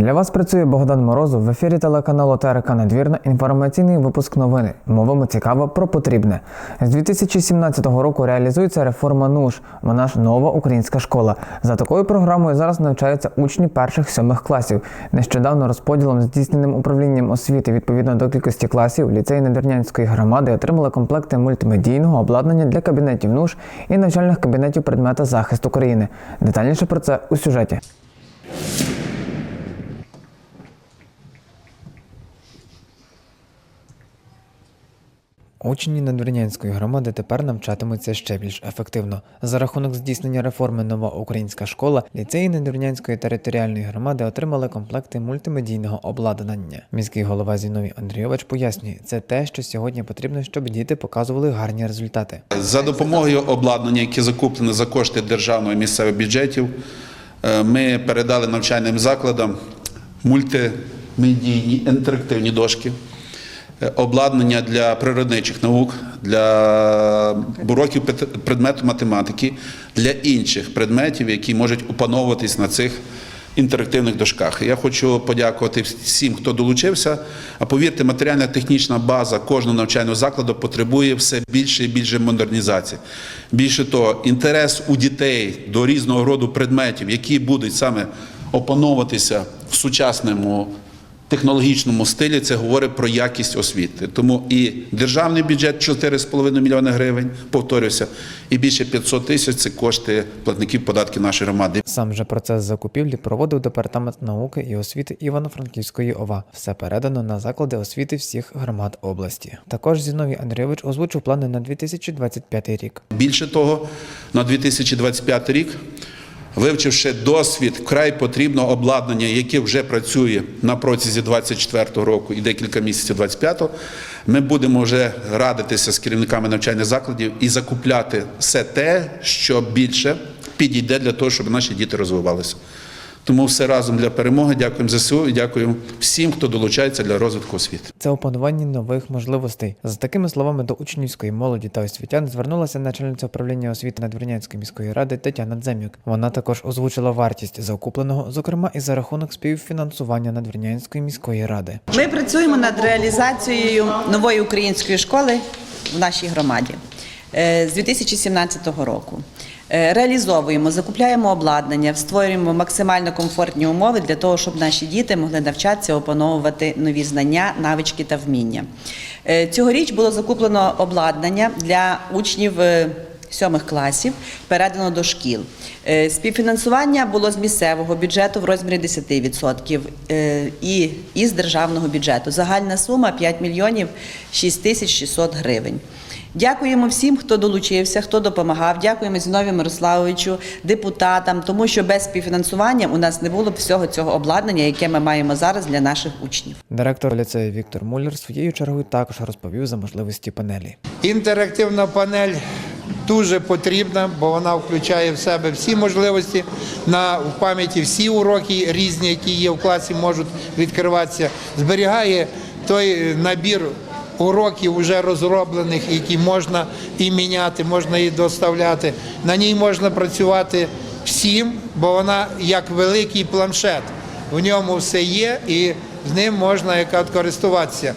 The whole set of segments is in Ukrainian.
Для вас працює Богдан Морозов в ефірі телеканалу ТРК Надвірна. Інформаційний випуск новини. Мовимо цікаво про потрібне. З 2017 року реалізується реформа НУШ. Вона ж нова українська школа. За такою програмою зараз навчаються учні перших сьомих класів. Нещодавно розподілом здійсненим управлінням освіти відповідно до кількості класів ліцеї Надвірнянської громади отримали комплекти мультимедійного обладнання для кабінетів НУШ і навчальних кабінетів предмета захист України. Детальніше про це у сюжеті. Учні Надвірнянської громади тепер навчатимуться ще більш ефективно. За рахунок здійснення реформи Нова українська школа ліцеї Надвірнянської територіальної громади отримали комплекти мультимедійного обладнання. Міський голова Зіновій Андрійович пояснює, це те, що сьогодні потрібно, щоб діти показували гарні результати. За допомогою обладнання, яке закуплене за кошти державного і місцевих бюджетів, е, ми передали навчальним закладам мультимедійні інтерактивні дошки, обладнання для природничих наук, для уроків предмету математики, для інших предметів, які можуть опановуватись на цих інтерактивних дошках. Я хочу подякувати всім, хто долучився. А повірте, матеріально-технічна база кожного навчального закладу потребує все більше і більше модернізації. Більше того, інтерес у дітей до різного роду предметів, які будуть саме опановуватися в сучасному технологічному стилі, це говорить про якість освіти. Тому і державний бюджет 4,5 мільйони гривень, повторюся, і більше 500 тисяч це кошти платників податків нашої громади. Сам же процес закупівлі проводив департамент науки і освіти Івано-Франківської ОВА. Все передано на заклади освіти всіх громад області. Також Зіновій Андрійович озвучив плани на 2025 рік. Більше того, на 2025 рік, вивчивши досвід вкрай потрібного обладнання, яке вже працює на протязі 2024 року і декілька місяців 2025, ми будемо вже радитися з керівниками навчальних закладів і закупляти все те, що більше підійде для того, щоб наші діти розвивалися. Тому все разом для перемоги. Дякуємо ЗСУ і дякуємо всім, хто долучається для розвитку освіти. Це опанування нових можливостей. За такими словами до учнівської молоді та освітян звернулася начальниця управління освіти Надвірнянської міської ради Тетяна Дземюк. Вона також озвучила вартість закупленого, зокрема і за рахунок співфінансування Надвірнянської міської ради. Ми працюємо над реалізацією нової української школи в нашій громаді е, з 2017 року. Е, Реалізовуємо, закупляємо обладнання, створюємо максимально комфортні умови для того, щоб наші діти могли навчатися опановувати нові знання, навички та вміння. Е, Цьогоріч було закуплено обладнання для учнів. е, Сьомих класів передано до шкіл. Співфінансування було з місцевого бюджету в розмірі 10% е, і із державного бюджету. Загальна сума 5 мільйонів 6 тисяч 600 гривень. Дякуємо всім, хто долучився, хто допомагав. Дякуємо Зіновію Мирославовичу, депутатам, тому що без співфінансування у нас не було б всього цього обладнання, яке ми маємо зараз для наших учнів. Директор ліцею Віктор Муллер своєю чергою також розповів за можливості панелі. Інтерактивна панель дуже потрібна, бо вона включає в себе всі можливості на в пам'яті всі уроки різні, які є в класі, можуть відкриватися. Зберігає той набір уроків вже розроблених, які можна і міняти, можна і доставляти. На ній можна працювати всім, бо вона як великий планшет. В ньому все є, і з ним можна користуватися.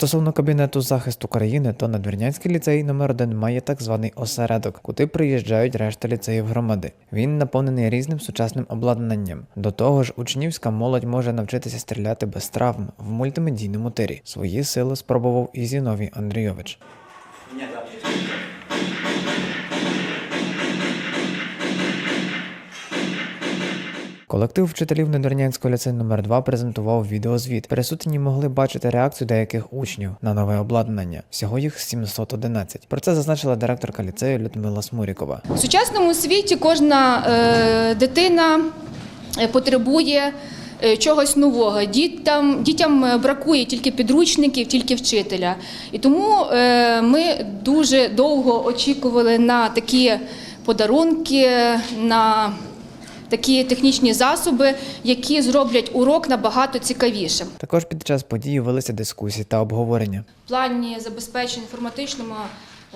Стосовно кабінету захисту країни, то Надвірнянський ліцей номер 1 має так званий осередок, куди приїжджають решта ліцеїв громади. Він наповнений різним сучасним обладнанням. До того ж, учнівська молодь може навчитися стріляти без травм в мультимедійному тирі. Свої сили спробував і Зіновій Андрійович. Колектив вчителів Недорнянського ліцею номер 2 презентував відеозвіт. Присутні могли бачити реакцію деяких учнів на нове обладнання. Всього їх 711. Про це зазначила директорка ліцею Людмила Смурікова. В сучасному світі кожна е, дитина е, потребує е, чогось нового. Дітям, дітям е, бракує тільки підручників, тільки вчителя. І тому ми дуже довго очікували на такі подарунки, на такі технічні засоби, які зроблять урок набагато цікавішим. Також під час події велися дискусії та обговорення. В плані забезпечення інформатичному,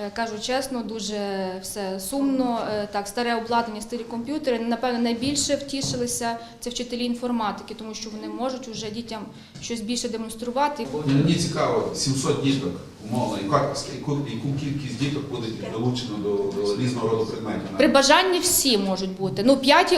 е, кажу чесно, дуже все сумно. Е, Так, старе обладнання, старі комп'ютери. Напевно, найбільше втішилися це вчителі інформатики, тому що вони можуть вже дітям щось більше демонструвати. Мені цікаво, 700 діток, умовно, яка, яку, яку кількість діток буде долучено до, до різного роду предметів. При бажанні всі можуть бути. Ну, 5,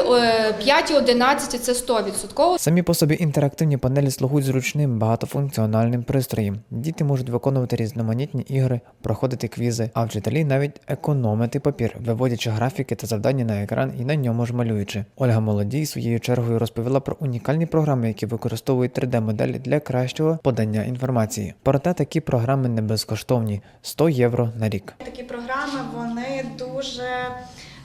5 11 – це 100%. Самі по собі інтерактивні панелі слугують зручним багатофункціональним пристроєм. Діти можуть виконувати різноманітні ігри, проходити квізи, а вчителі навіть економити папір, виводячи графіки та завдання на екран і на ньому ж малюючи. Ольга Молодій своєю чергою розповіла про унікальні програми, які використовують 3D-моделі для кращого подання інформації. Проте такі програми не безкоштовні 100 євро на рік. Такі програми вони дуже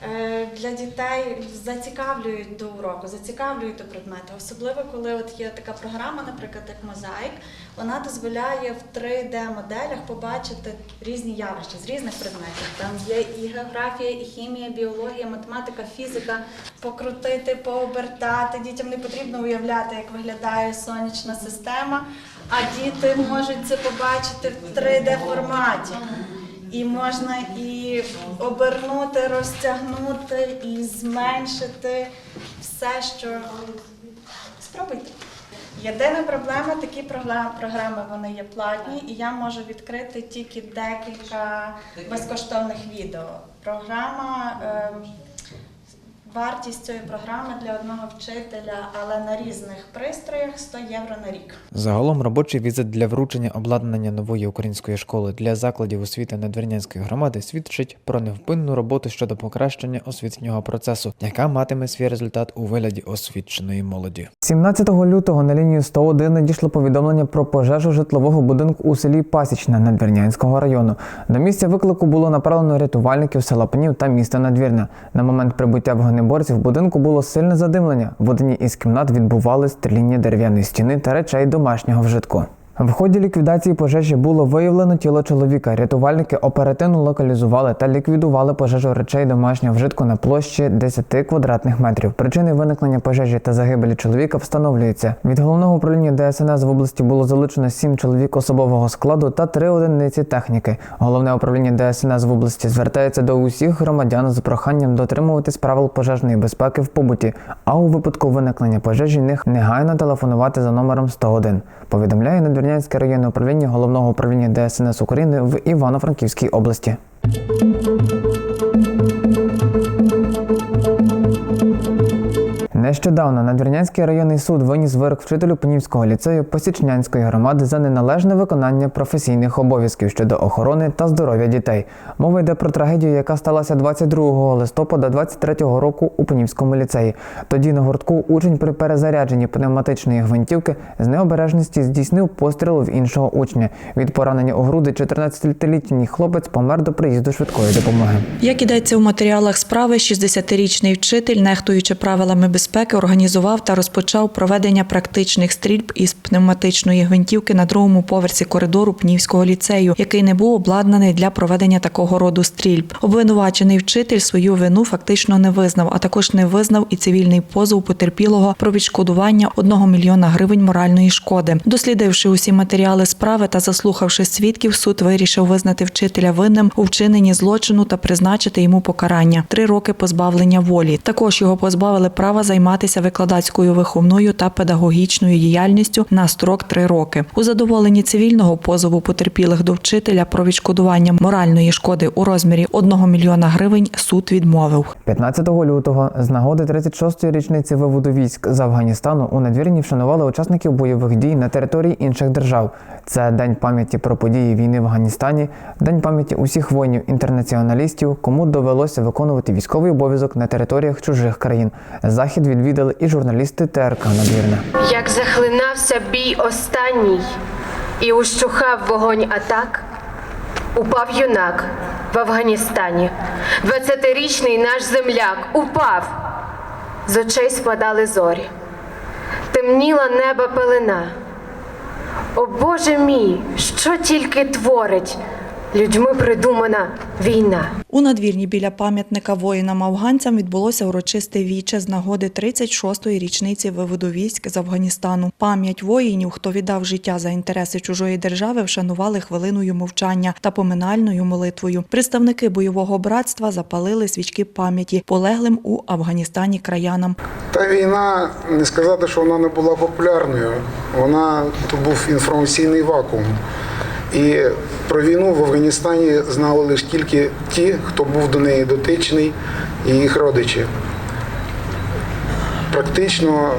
е, для дітей зацікавлюють до уроку, зацікавлюють до предмету. Особливо коли от є така програма, наприклад, як мозаїк, вона дозволяє в 3D-моделях побачити різні явища з різних предметів. Там є і географія, і хімія, біологія, математика, фізика, покрутити, пообертати. Дітям не потрібно уявляти, як виглядає сонячна система, а діти можуть це побачити в 3D-форматі. І можна і обернути, розтягнути, і зменшити все, що спробуйте. Єдина проблема, такі програми вони є платні, і я можу відкрити тільки декілька безкоштовних відео. Програма, е, вартість цієї програми для одного вчителя, але на різних пристроях 100 євро на рік. Загалом робочий візит для вручення обладнання нової української школи для закладів освіти Надвірнянської громади свідчить про невпинну роботу щодо покращення освітнього процесу, яка матиме свій результат у вигляді освіченої молоді. 17 лютого на лінію 101 надійшло повідомлення про пожежу житлового будинку у селі Пасічне Надвірнянського району. До місця виклику було направлено рятувальників села Пнів та міста Надвірна. На момент прибуття вогнеборців в будинку було сильне задимлення. В одній із кімнат відбували стріління дерев'яної стіни та речей домашнього вжитку. В ході ліквідації пожежі було виявлено тіло чоловіка. Рятувальники оперативно локалізували та ліквідували пожежу речей домашнього вжитку на площі 10 квадратних метрів. Причини виникнення пожежі та загибелі чоловіка встановлюються. Від головного управління ДСНС в області було залучено 7 чоловік особового складу та 3 одиниці техніки. Головне управління ДСНС в області звертається до усіх громадян з проханням дотримуватись правил пожежної безпеки в побуті, а у випадку виникнення пожежі них негайно телефонувати за номером 101. Повідомляє Надвірнянське районне управління головного управління ДСНС України в Івано-Франківській області. Нещодавно Надвірнянський районний суд виніс вирок вчителю Пенівського ліцею Посічнянської громади за неналежне виконання професійних обов'язків щодо охорони та здоров'я дітей. Мова йде про трагедію, яка сталася 22 листопада 23 року у Пенівському ліцеї. Тоді на гуртку учень при перезарядженні пневматичної гвинтівки з необережності здійснив постріл в іншого учня. Від поранення у груди 14-літній хлопець помер до приїзду швидкої допомоги. Як ідеться у матеріалах справи, 60-річний вчитель, нехтуючи правилами безпеки, організував та розпочав проведення практичних стрільб із пневматичної гвинтівки на другому поверсі коридору Пнівського ліцею, який не був обладнаний для проведення такого роду стрільб. Обвинувачений вчитель свою вину фактично не визнав, а також не визнав і цивільний позов потерпілого про відшкодування 1 мільйона гривень моральної шкоди. Дослідивши усі матеріали справи та заслухавши свідків, суд вирішив визнати вчителя винним у вчиненні злочину та призначити йому покарання три роки позбавлення волі. Також його позбавили права займатися викладацькою виховною та педагогічною діяльністю на строк три роки. У задоволенні цивільного позову потерпілих до вчителя про відшкодування моральної шкоди у розмірі 1 мільйона гривень суд відмовив. 15 лютого з нагоди 36-ї річниці виводу військ з Афганістану у надвірні вшанували учасників бойових дій на території інших держав. Це день пам'яті про події війни в Афганістані, день пам'яті усіх воїнів-інтернаціоналістів, кому довелося виконувати військовий обов'язок на територіях чужих країн. Захід відвідали і журналісти ТРК Надвірна. Як захлинався бій останній і ущухав вогонь атак, упав юнак в Афганістані. Двадцятирічний наш земляк упав. З очей спадали зорі. Темніла неба пелена. О Боже мій, що тільки творить людьми придумана війна. У надвірні біля пам'ятника воїнам-афганцям відбулося урочисте віче з нагоди 36-ї річниці виводу військ з Афганістану. Пам'ять воїнів, хто віддав життя за інтереси чужої держави, вшанували хвилиною мовчання та поминальною молитвою. Представники бойового братства запалили свічки пам'яті полеглим у Афганістані краянам. Та війна, не сказати, що вона не була популярною. Вона то був інформаційний вакуум. І про війну в Афганістані знали лише тільки ті, хто був до неї дотичний, і їх родичі. Практично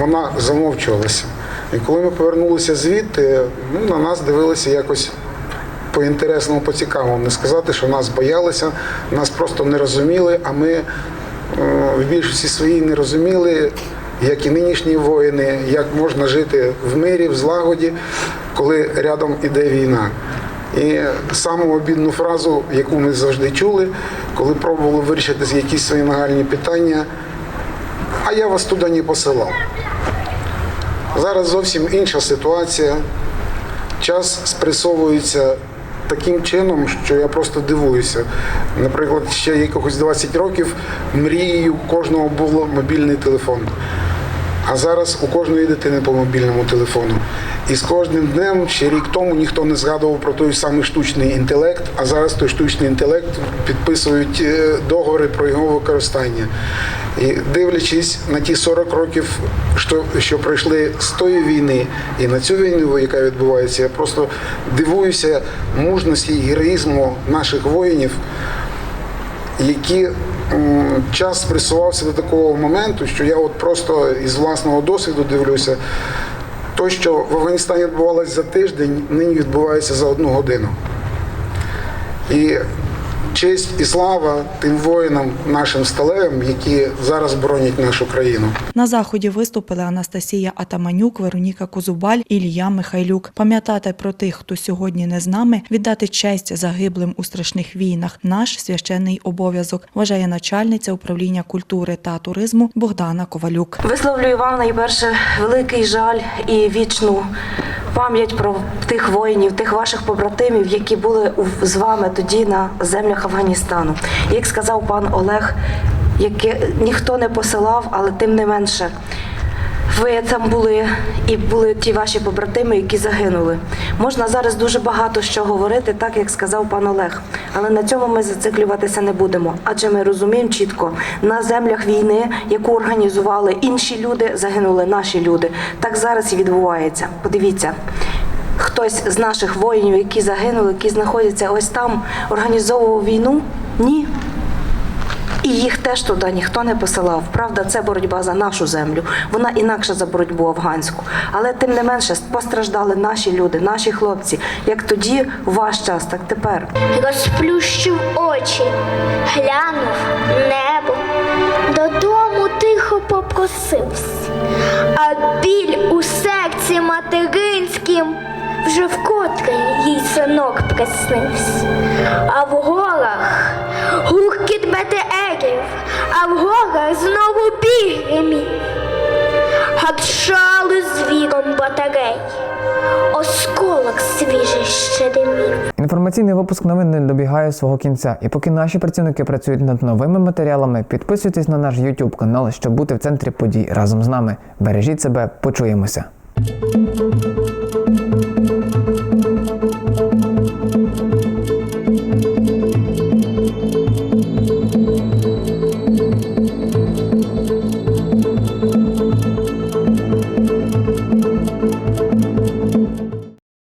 вона замовчувалася. І коли ми повернулися звідти, ну, на нас дивилися якось по-інтересному, по-цікавому. Не сказати, що нас боялися, нас просто не розуміли, а ми е, в більшості своїй не розуміли, як і нинішні воїни, як можна жити в мирі, в злагоді, коли рядом іде війна. І саму обідну фразу, яку ми завжди чули, коли пробували вирішити якісь свої нагальні питання, а я вас туди не посилав. Зараз зовсім інша ситуація. Час спресовується таким чином, що я просто дивуюся. Наприклад, ще якихось 20 років мрією кожного було мобільний телефон. А зараз у кожної дитини по мобільному телефону. І з кожним днем, ще рік тому, ніхто не згадував про той самий штучний інтелект, а зараз той штучний інтелект підписують е, договори про його використання. І дивлячись на ті 40 років, що, що пройшли з тої війни, і на цю війну, яка відбувається, я просто дивуюся мужності і героїзму наших воїнів, які час спресувався до такого моменту, що я от просто із власного досвіду дивлюся, то, що в Афганістані відбувалося за тиждень, нині відбувається за одну годину. І честь і слава тим воїнам нашим сталевим, які зараз боронять нашу країну. На заході виступили Анастасія Атаманюк, Вероніка Кузубаль, Ілля Михайлюк. Пам'ятати про тих, хто сьогодні не з нами, віддати честь загиблим у страшних війнах. Наш священний обов'язок, вважає начальниця управління культури та туризму Богдана Ковалюк. Висловлюю вам найперше великий жаль і вічну пам'ять про тих воїнів, тих ваших побратимів, які були з вами тоді на землях Афганістану. Як сказав пан Олег, яке ніхто не посилав, але тим не менше. Ви там були і були ті ваші побратими, які загинули. Можна зараз дуже багато що говорити, так як сказав пан Олег. Але на цьому ми зациклюватися не будемо. Адже ми розуміємо чітко, на землях війни, яку організували інші люди, загинули наші люди. Так зараз і відбувається. Подивіться. Хтось з наших воїнів, які загинули, які знаходяться ось там, організовував війну? Ні. І їх теж туди ніхто не посилав. Правда, це боротьба за нашу землю. Вона інакша за боротьбу афганську. Але тим не менше постраждали наші люди, наші хлопці. Як тоді, ваш час, так тепер. розплющив очі, глянув небо, додому тихо попросився, а біль у серці вкотре їй приснився. А в горах гуркіт метеерів, а в горах знову біг. Гадшали звіром батарей, осколок свіжий ще димів. Інформаційний випуск новин не добігає свого кінця. І поки наші працівники працюють над новими матеріалами, підписуйтесь на наш YouTube канал, щоб бути в центрі подій разом з нами. Бережіть себе, почуємося.